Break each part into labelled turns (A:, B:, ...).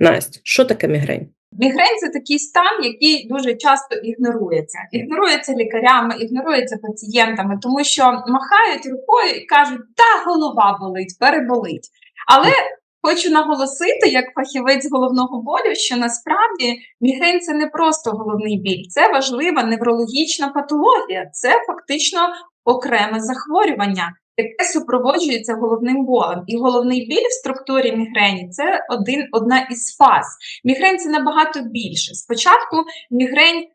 A: Настя, що таке мігрень?
B: Мігрень це такий стан, який дуже часто ігнорується. Ігнорується лікарями, ігнорується пацієнтами, тому що махають рукою і кажуть, та голова болить, переболить. Але хочу наголосити, як фахівець головного болю, що насправді мігрень це не просто головний біль, це важлива неврологічна патологія, це фактично окреме захворювання. Яке супроводжується головним болем, і головний біль в структурі мігрені це один одна із фаз. Мігрень це набагато більше. Спочатку мігрень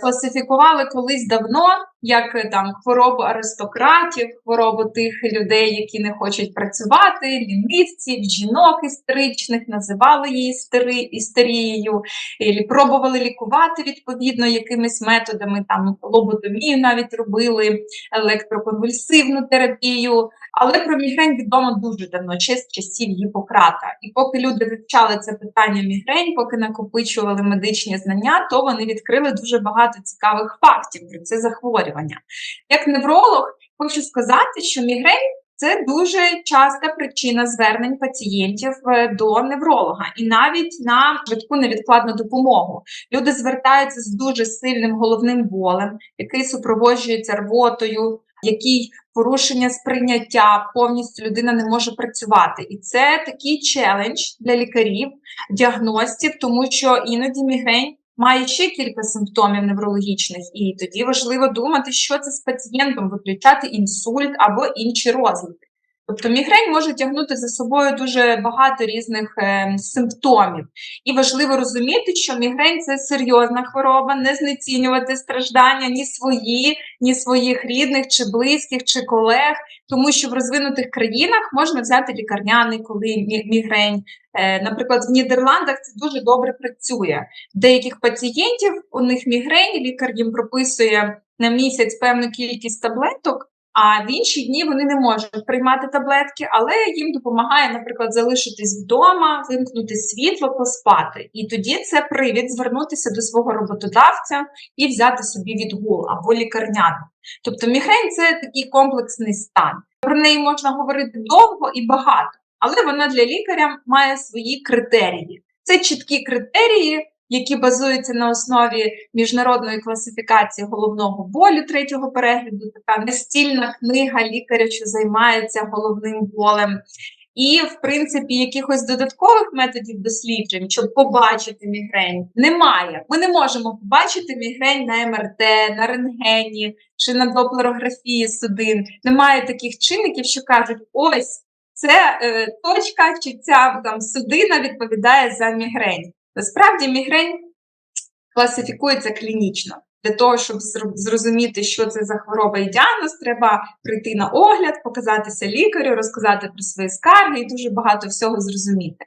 B: класифікували колись давно як е, там хворобу аристократів, хворобу тих людей, які не хочуть працювати, лінивців, жінок істеричних, називали її істери, істерією, і пробували лікувати відповідно якимись методами, там лоботомію навіть робили, електроконвульсивну терапію. Але про мігрень відомо дуже давно, ще з часів Гіппократа. І поки люди вивчали це питання мігрень, поки накопичували медичні знання, то вони відкрили дуже багато цікавих фактів про це захворювання. Як невролог, хочу сказати, що мігрень це дуже часта причина звернень пацієнтів е, до невролога, і навіть на швидку невідкладну допомогу. Люди звертаються з дуже сильним головним болем, який супроводжується рвотою, який порушення сприйняття, повністю людина не може працювати. І це такий челендж для лікарів, діагностів, тому що іноді мігрень має ще кілька симптомів неврологічних, і тоді важливо думати, що це з пацієнтом, виключати інсульт або інші розлади. Тобто мігрень може тягнути за собою дуже багато різних е, симптомів. І важливо розуміти, що мігрень це серйозна хвороба, не знецінювати страждання ні свої, ні своїх рідних, чи близьких, чи колег, тому що в розвинутих країнах можна взяти лікарняний, коли мі- мігрень. Е, наприклад, в Нідерландах це дуже добре працює. Деяких пацієнтів у них мігрень, лікар їм прописує на місяць певну кількість таблеток. А в інші дні вони не можуть приймати таблетки, але їм допомагає, наприклад, залишитись вдома, вимкнути світло, поспати. І тоді це привід звернутися до свого роботодавця і взяти собі відгул або лікарняну. Тобто мігрень це такий комплексний стан. Про неї можна говорити довго і багато, але вона для лікаря має свої критерії. Це чіткі критерії, які базуються на основі міжнародної класифікації головного болю третього перегляду, така настільна книга лікаря, що займається головним болем. І, в принципі, якихось додаткових методів досліджень, щоб побачити мігрень, немає. Ми не можемо побачити мігрень на МРТ, на рентгені чи на доплерографії судин. Немає таких чинників, що кажуть, ось це е, точка, чи ця там судина відповідає за мігрень. Насправді мігрень класифікується клінічно. Для того, щоб зрозуміти, що це за хвороба і діагноз, треба прийти на огляд, показатися лікарю, розказати про свої скарги і дуже багато всього зрозуміти.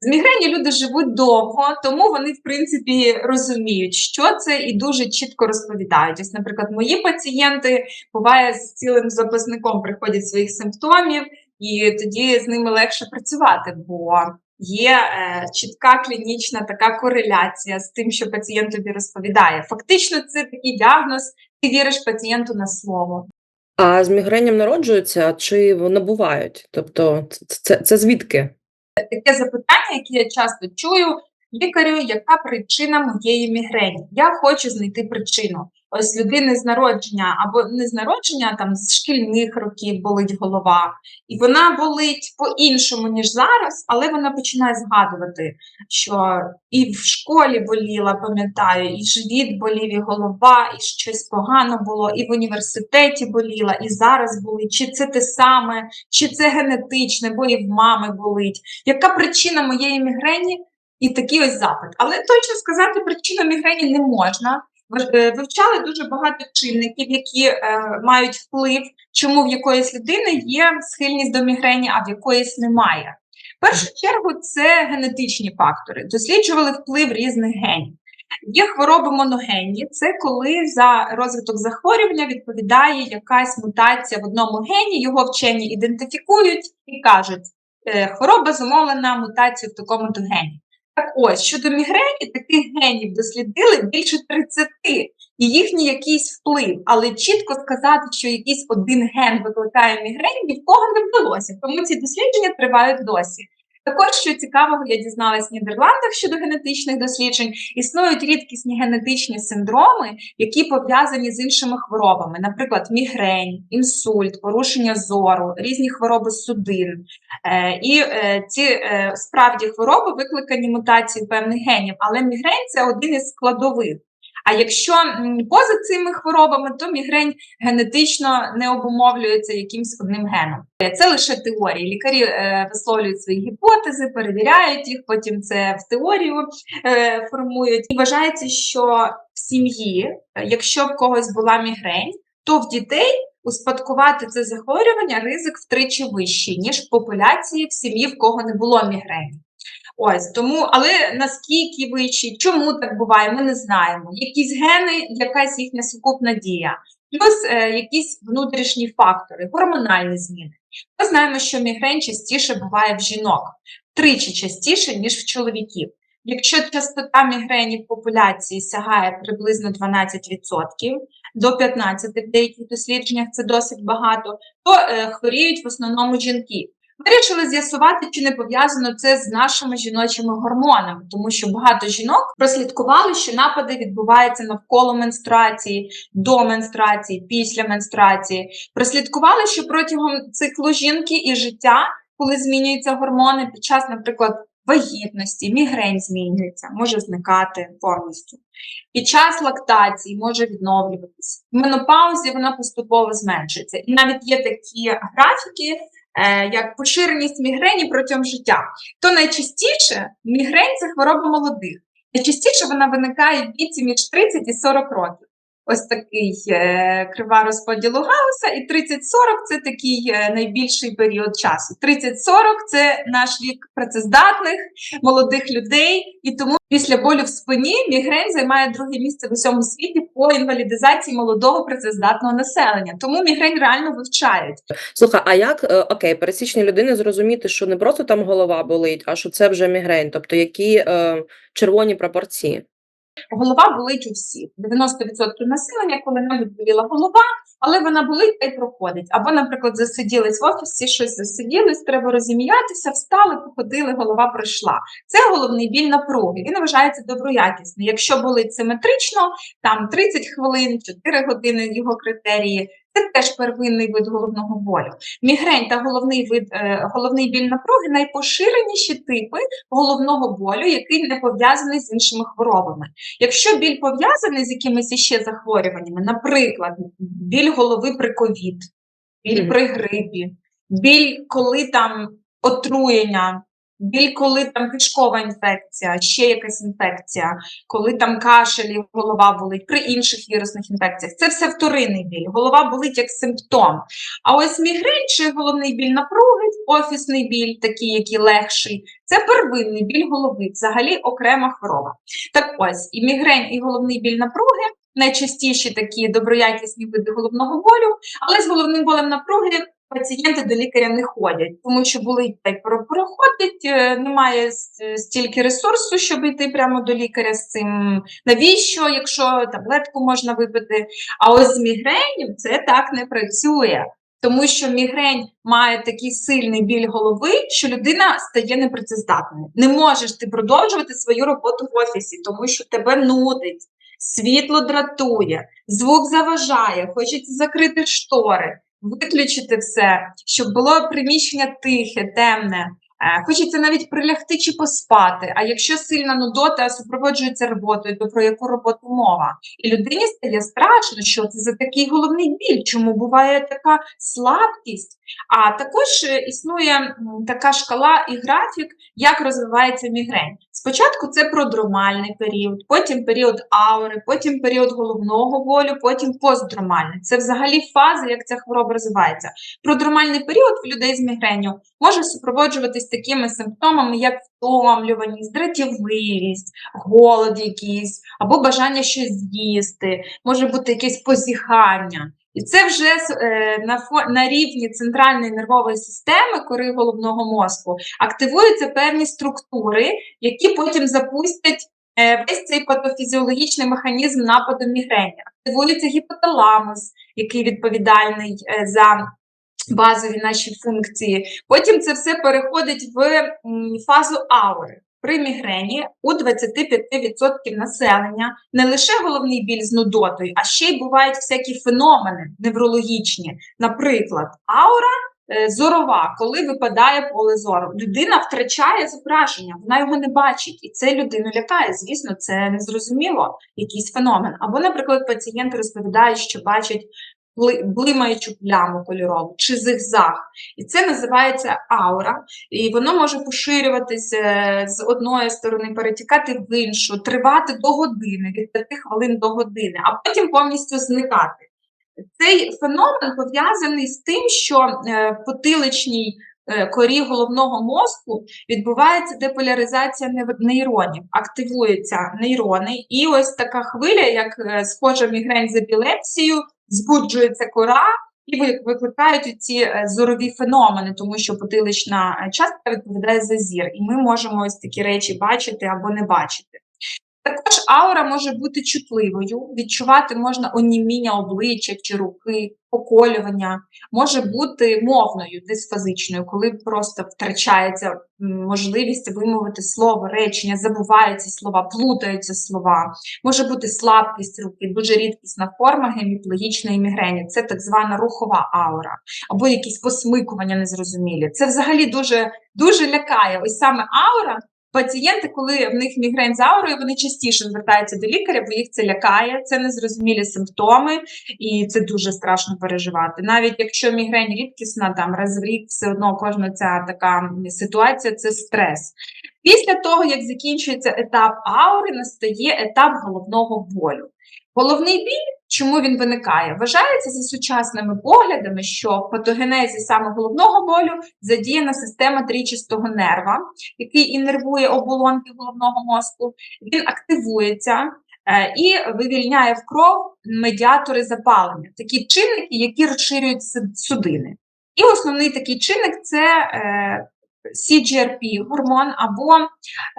B: З мігрені люди живуть довго, тому вони, в принципі, розуміють, що це, і дуже чітко розповідають. Ось, наприклад, мої пацієнти буває з цілим записником приходять своїх симптомів, і тоді з ними легше працювати, бо є е, чітка клінічна така кореляція з тим, що пацієнт тобі розповідає. Фактично, це такий діагноз, ти віриш пацієнту на слово.
A: А з мігренням народжуються чи набувають? Тобто, це, це, це звідки?
B: Таке запитання, яке я часто чую лікарю, яка причина моєї мігрені? Я хочу знайти причину. Ось людини з народження або не з народження, там з шкільних років болить голова, і вона болить по-іншому, ніж зараз, але вона починає згадувати, що і в школі боліла, пам'ятаю, і живіт болів, і голова, і щось погано було, і в університеті боліла, і зараз болить. Чи це те саме, чи це генетичне, бо і в мами болить. Яка причина моєї мігрені? І такий ось запит. Але точно сказати причину мігрені не можна. Е, Вивчали дуже багато чинників, які е, мають вплив, чому в якоїсь людини є схильність до мігрені, а в якоїсь немає. В першу чергу це генетичні фактори. Досліджували вплив різних генів. Є хвороби моногенні, це коли за розвиток захворювання відповідає якась мутація в одному гені, його вчені ідентифікують і кажуть, е, хвороба зумовлена мутацією в такому-то гені. Так ось, щодо мігрені, таких генів дослідили більше 30, і їхній якийсь вплив, але чітко сказати, що якийсь один ген викликає мігрень, ні в кого не вдалося. Тому ці дослідження тривають досі. Також, що цікавого, я дізналась в Нідерландах щодо генетичних досліджень. Існують рідкісні генетичні синдроми, які пов'язані з іншими хворобами, наприклад, мігрень, інсульт, порушення зору, різні хвороби судин. Е, і е, ці е, справді хвороби викликані мутацією певних генів, але мігрень це один із складових. А якщо поза цими хворобами, то мігрень генетично не обумовлюється якимсь одним геном. Це лише теорії. Лікарі е, висловлюють свої гіпотези, перевіряють їх, потім це в теорію е, формують. І вважається, що в сім'ї, якщо в когось була мігрень, то в дітей успадкувати це захворювання ризик втричі вищий, ніж в популяції в сім'ї, в кого не було мігрені. Ось тому, але наскільки вищий, чому так буває, ми не знаємо. Якісь гени, якась їхня сукупна дія, плюс е, якісь внутрішні фактори, гормональні зміни. Ми знаємо, що мігрень частіше буває в жінок, тричі частіше, ніж в чоловіків. Якщо частота мігрені в популяції сягає приблизно 12% до 15% в деяких дослідженнях, це досить багато, то е, хворіють в основному жінки. Вирішили з'ясувати, чи не пов'язано це з нашими жіночими гормонами, тому що багато жінок прослідкували, що напади відбуваються навколо менструації, до менструації, після менструації. Прослідкували, що протягом циклу жінки і життя, коли змінюються гормони, під час, наприклад, вагітності, мігрень змінюється, може зникати повністю. Під час лактації може відновлюватися. В менопаузі вона поступово зменшується. І навіть є такі графіки, як поширеність мігрені протягом життя. То найчастіше мігрень це хвороба молодих. Найчастіше вона виникає в віці між 30 і 40 років. Ось такий е, крива розподілу Гауса, і 30-40 це такий е, найбільший період часу. 30-40 це наш вік працездатних, молодих людей, і тому після болю в спині мігрень займає друге місце в усьому світі по інвалідизації молодого працездатного населення. Тому мігрень реально вивчають.
A: Слухай, а як е, окей, пересічній людини зрозуміти, що не просто там голова болить, а що це вже мігрень? Тобто які е, червоні пропорції?
B: Голова болить у всіх. 90% населення, коли навіть боліла голова, але вона болить та й проходить. Або, наприклад, засиділись в офісі, щось засиділись, треба розім'ятися, встали, походили, голова пройшла. Це головний біль напруги. Він вважається доброякісним. Якщо болить симетрично, там 30 хвилин, 4 години його критерії. Це теж первинний вид головного болю. Мігрень та головний вид е, головний біль напруги найпоширеніші типи головного болю, який не пов'язаний з іншими хворобами. Якщо біль пов'язаний з якимись іще захворюваннями, наприклад, біль голови при ковід, біль при грипі, біль, коли там отруєння, біль, коли там кишкова інфекція, ще якась інфекція, коли там кашель і голова болить, при інших вірусних інфекціях. Це все вторинний біль. Голова болить як симптом. А ось мігрень чи головний біль напруги, офісний біль, такий, який легший, це первинний біль голови, взагалі окрема хвороба. Так ось, і мігрень, і головний біль напруги найчастіші такі доброякісні види головного болю, але з головним болем напруги пацієнти до лікаря не ходять, тому що болить та проходить, е, немає стільки ресурсу, щоб йти прямо до лікаря з цим. Навіщо, якщо таблетку можна випити? А ось з мігренью це так не працює. Тому що мігрень має такий сильний біль голови, що людина стає непрацездатною. Не можеш ти продовжувати свою роботу в офісі, тому що тебе нудить, світло дратує, звук заважає, хочеться закрити штори, виключити все, щоб було приміщення тихе, темне. Е, Хочеться навіть прилягти чи поспати. А якщо сильна нудота супроводжується роботою, то про яку роботу мова? І людині стає страшно, що це за такий головний біль, чому буває така слабкість. А також е, існує така шкала і графік, як розвивається мігрень. Спочатку це продромальний період, потім період аури, потім період головного болю, потім постдромальний. Це взагалі фази, як ця хвороба розвивається. Продромальний період в людей з мігренью може супроводжуватись такими симптомами, як втомлюваність, дратівливість, голод якийсь, або бажання щось з'їсти, може бути якесь позіхання. І це вже е, на, на рівні центральної нервової системи кори головного мозку активуються певні структури, які потім запустять е, весь цей патофізіологічний механізм нападу мігрені. Активується гіпоталамус, який відповідальний е, за базові наші функції. Потім це все переходить в фазу аури. При мігрені у 25% населення не лише головний біль з нудотою, а ще й бувають всякі феномени неврологічні. Наприклад, аура е, зорова, коли випадає поле зору. Людина втрачає зображення, вона його не бачить, і це людину лякає. Звісно, це незрозуміло, якийсь феномен. Або, наприклад, пацієнти розповідають, що бачать бли- блимаючу пляму кольорову чи зигзаг. І це називається аура, і воно може поширюватись е, з одної сторони, перетікати в іншу, тривати до години, від 5 хвилин до години, а потім повністю зникати. Цей феномен пов'язаний з тим, що е, в потиличній е, корі головного мозку відбувається деполяризація нейронів, активуються нейрони, і ось така хвиля, як схожа мігрень з епілепсією, збуджується кора. І ви- викликають ці е, зорові феномени, тому що потилична е, частка відповідає за зір, і ми можемо ось такі речі бачити або не бачити. Також аура може бути чутливою, відчувати можна оніміння обличчя чи руки, поколювання, може бути мовною, дисфазичною, коли просто втрачається можливість вимовити слово, речення, забуваються слова, плутаються слова. Може бути слабкість руки, дуже рідкісна форма геміплогічної мігрені. Це так звана рухова аура, або якісь посмикування незрозумілі. Це взагалі дуже, дуже лякає. Ось саме аура Пацієнти, коли в них мігрень з аурою, вони частіше звертаються до лікаря, бо їх це лякає, це незрозумілі симптоми, і це дуже страшно переживати. Навіть якщо мігрень рідкісна, там раз в рік все одно кожна ця така ситуація це стрес. Після того, як закінчується етап аури, настає етап головного болю. Головний біль, чому він виникає? Вважається за сучасними поглядами, що в патогенезі саме головного болю задіяна система трічастого нерва, який іннервує оболонки головного мозку, він активується е, і вивільняє в кров медіатори запалення, такі чинники, які розширюють судини. І основний такий чинник це е, CGRP гормон або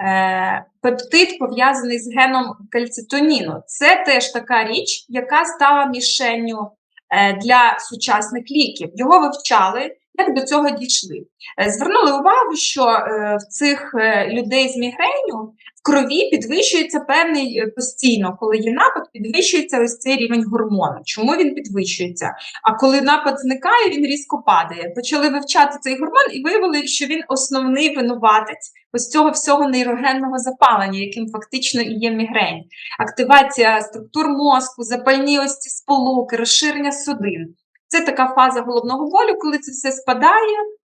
B: е, пептид, пов'язаний з геном кальцитоніну. Це теж така річ, яка стала мішенню е, для сучасних ліків. Його вивчали. Як до цього дійшли? Е, Звернули увагу, що е, в цих е, людей з мігренью в крові підвищується певний постійно, коли є напад, підвищується ось цей рівень гормону. Чому він підвищується? А коли напад зникає, він різко падає. Почали вивчати цей гормон і виявили, що він основний винуватець ось цього всього нейрогенного запалення, яким фактично і є мігрень. Активація структур мозку, запальні ось ці сполуки, розширення судин. Це така фаза головного болю, коли це все спадає,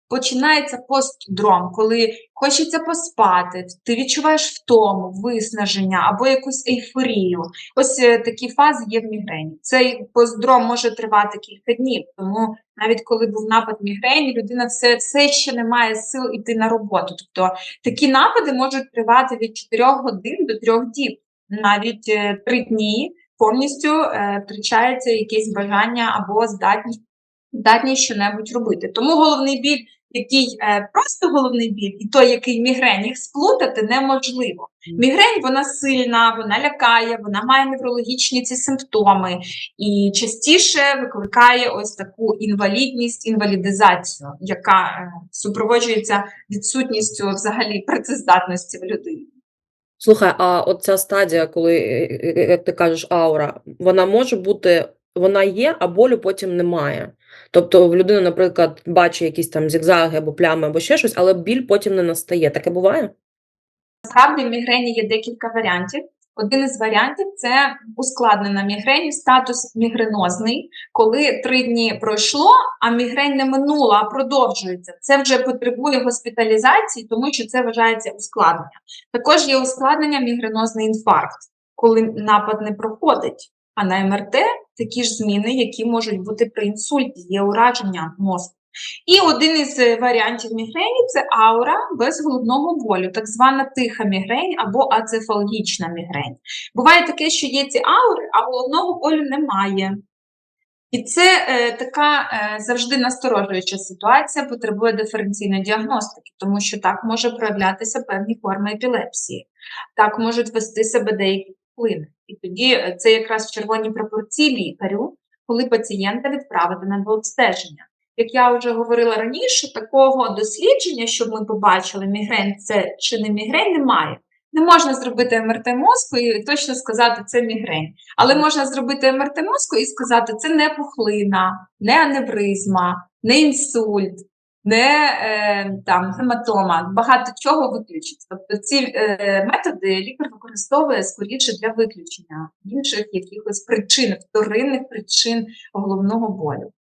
B: починається постдром, коли хочеться поспати, ти відчуваєш втому, виснаження або якусь ейфорію. Ось е, такі фази є в мігрені. Цей постдром може тривати кілька днів, тому навіть коли був напад мігрені, людина все, все ще не має сил іти на роботу. Тобто такі напади можуть тривати від 4 годин до 3 діб, навіть 3 дні повністю е, втрачається якесь бажання або здатність, здатність що-небудь робити. Тому головний біль, який е, просто головний біль, і той, який мігрень, їх сплутати неможливо. Мігрень вона сильна, вона лякає, вона має неврологічні ці симптоми і частіше викликає ось таку інвалідність, інвалідизацію, яка е, супроводжується відсутністю взагалі працездатності в людині.
A: Слухай, а от ця стадія, коли, е, е, як ти кажеш, аура, вона може бути, вона є, а болю потім немає. Тобто в людини, наприклад, бачить якісь там зігзаги або плями, або ще щось, але біль потім не настає. Таке буває?
B: Насправді в мігрені є декілька варіантів. Один із варіантів це ускладнена мігрень, статус мігренозний, коли три дні пройшло, а мігрень не минула, а продовжується. Це вже потребує госпіталізації, тому що це вважається ускладнення. Також є ускладнення мігренозний інфаркт, коли напад не проходить. А на МРТ такі ж зміни, які можуть бути при інсульті, є ураження мозку. І один із е, варіантів мігрені це аура без головного болю, так звана тиха мігрень або ацефалгічна мігрень. Буває таке, що є ці аури, а головного болю немає. І це е, така е, завжди насторожуюча ситуація, потребує диференційної діагностики, тому що так може проявлятися певні форми епілепсії, так можуть вести себе деякі вплини. І тоді е, це якраз в червоній пропорції лікарю, коли пацієнта відправити на дообстеження. Як я вже говорила раніше, такого дослідження, щоб ми побачили, мігрень це чи не мігрень, немає. Не можна зробити МРТ мозку і точно сказати, це мігрень. Але можна зробити МРТ мозку і сказати, це не пухлина, не аневризма, не інсульт, не е, там гематома, багато чого виключить. Тобто ці е, методи лікар використовує скоріше для виключення інших якихось причин, вторинних причин головного болю.